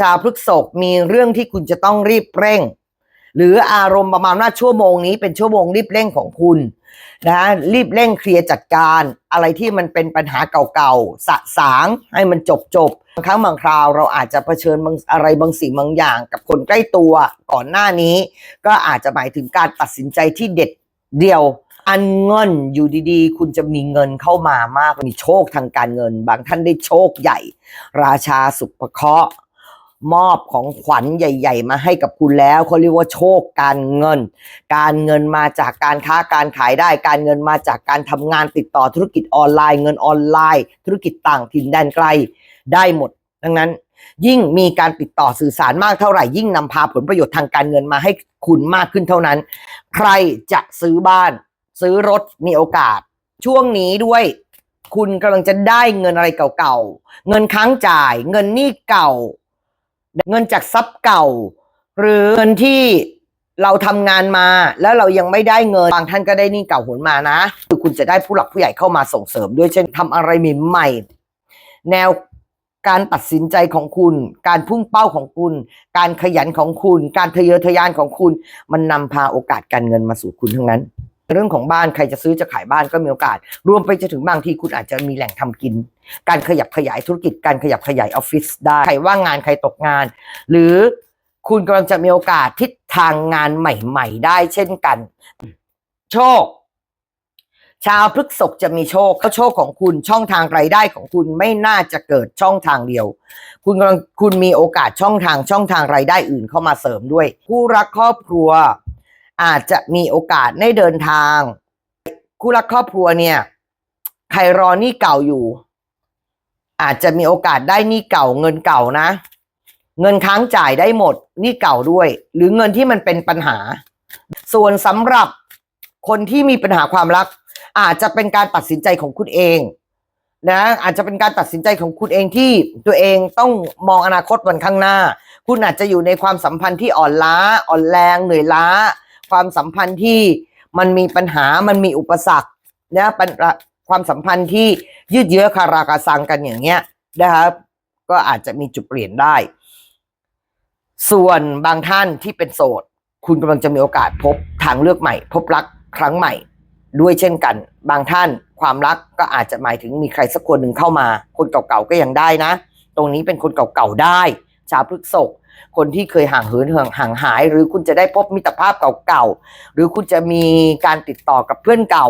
ชาวพฤกษภมีเรื่องที่คุณจะต้องรีบเร่ง หรืออารมณ์ประมาณว่าชั่วโมงนี้เป็นชั่วโมงรีบเร่งของคุณนะรีบเร่งเคลียร์จัดการ อะไรที่มันเป็นปัญหาเก่าๆสะสางให้มันจบจบๆบางครั้งบางคราวเราอาจจะเผชิญบางอะไรบางสิ่งบางอย่าง กับคนใกล้ตัวก่อนหน้านี้ ก็อาจจะหมายถึงการตัดสินใจที่เด็ดเดียวอันเงินอยู่ดีๆ คุณจะมีเงินเข้ามามากมีโชคทางการเงิน บางท่านได้โชคใหญ่ ราชาสุภเคราะห์ มอบของขวัญใหญ่ ๆ มาให้กับคุณแล้วเขาเรียกว่าโชคการเงิน การเงินมาจากการค้าการขายได้ การเงินมาจากการทำงานติดต่อธุรกิจออนไลน์ เงินออนไลน์ ธุรกิจต่างถิ่นแดนไกลได้หมด ดังนั้น ยิ่งมีการติดต่อสื่อสารมากเท่าไหร่ ยิ่งนำพาผลประโยชน์ทางการเงินมาให้คุณมากขึ้นเท่านั้น ใครจะซื้อบ้าน ซื้อรถมีโอกาส ช่วงนี้ด้วยคุณกำลังจะได้เงินอะไรเก่าๆ เงินค้างจ่าย เงินหนี้เก่า เงินจากทรัพย์เก่า หรือเงินที่เราทำงานมาแล้วเรายังไม่ได้เงินบางท่านก็ได้นี้เก่าหนมานะ คือคุณจะได้ผู้หลักผู้ใหญ่เข้ามาส่งเสริมด้วยเช่นทำอะไรใหม่ๆแนวการตัดสินใจของคุณ การพุ่งเป้าของคุณ การขยันของคุณ การทะเยอทะยานของคุณ มันนำพาโอกาสการเงินมาสู่คุณทั้งนั้น เรื่องของบ้านใครจะซื้อจะขายบ้านก็มีโอกาส รวมไปจะถึงบางทีคุณอาจจะมีแหล่งทำกิน การขยับขยายธุรกิจ การขยับขยายออฟฟิศได้ ใครว่างงานใครตกงาน หรือคุณกำลังจะมีโอกาสทิศทางงานใหม่ ๆ ได้เช่นกัน โชค ชาวพฤกษภจะมีโชคก็โชคของคุณช่องทางรายได้ของคุณไม่น่าจะเกิดช่องทางเดียว คุณกำลังคุณมีโอกาสช่องทางช่องทางรายได้อื่นเข้ามาเสริมด้วยผู้รักครอบครัว อาจจะมีโอกาสได้เดินทาง คู่รักครอบครัวเนี่ย ใครรอหนี้เก่าอยู่ อาจจะมีโอกาสได้หนี้เก่าเงินเก่านะ เงินค้างจ่ายได้หมดหนี้เก่าด้วย หรือเงินที่มันเป็นปัญหา ส่วนสำหรับคนที่มีปัญหาความรัก อาจจะเป็นการตัดสินใจของคุณเองนะอาจจะเป็นการตัดสินใจของคุณเองที่ตัวเองต้องมองอนาคตวันข้างหน้า คุณอาจจะอยู่ในความสัมพันธ์ที่อ่อนล้าอ่อนแรงเหนื่อยล้า ความสัมพันธ์ที่มันมีปัญหามันมีอุปสรรคนะปัญความสัมพันธ์ที่ยืดเยื้อคาราคาซังกันอย่างเงี้ยนะครับก็อาจจะมีจุดเปลี่ยนได้ ส่วนบางท่านที่เป็นโสด คุณกำลังจะมีโอกาสพบทางเลือกใหม่ พบรักครั้งใหม่ด้วยเช่นกัน บางท่านความรักก็อาจจะหมายถึงมีใครสักคนหนึ่งเข้ามา คนเก่าๆก็ยังได้นะ ตรงนี้เป็นคนเก่าๆได้ ชาวพฤษภ คนที่เคยห่างเหินห่างห่างหาย หรือคุณจะได้พบมิตรภาพเก่าๆหรือคุณจะมีการติดต่อกับเพื่อนเก่า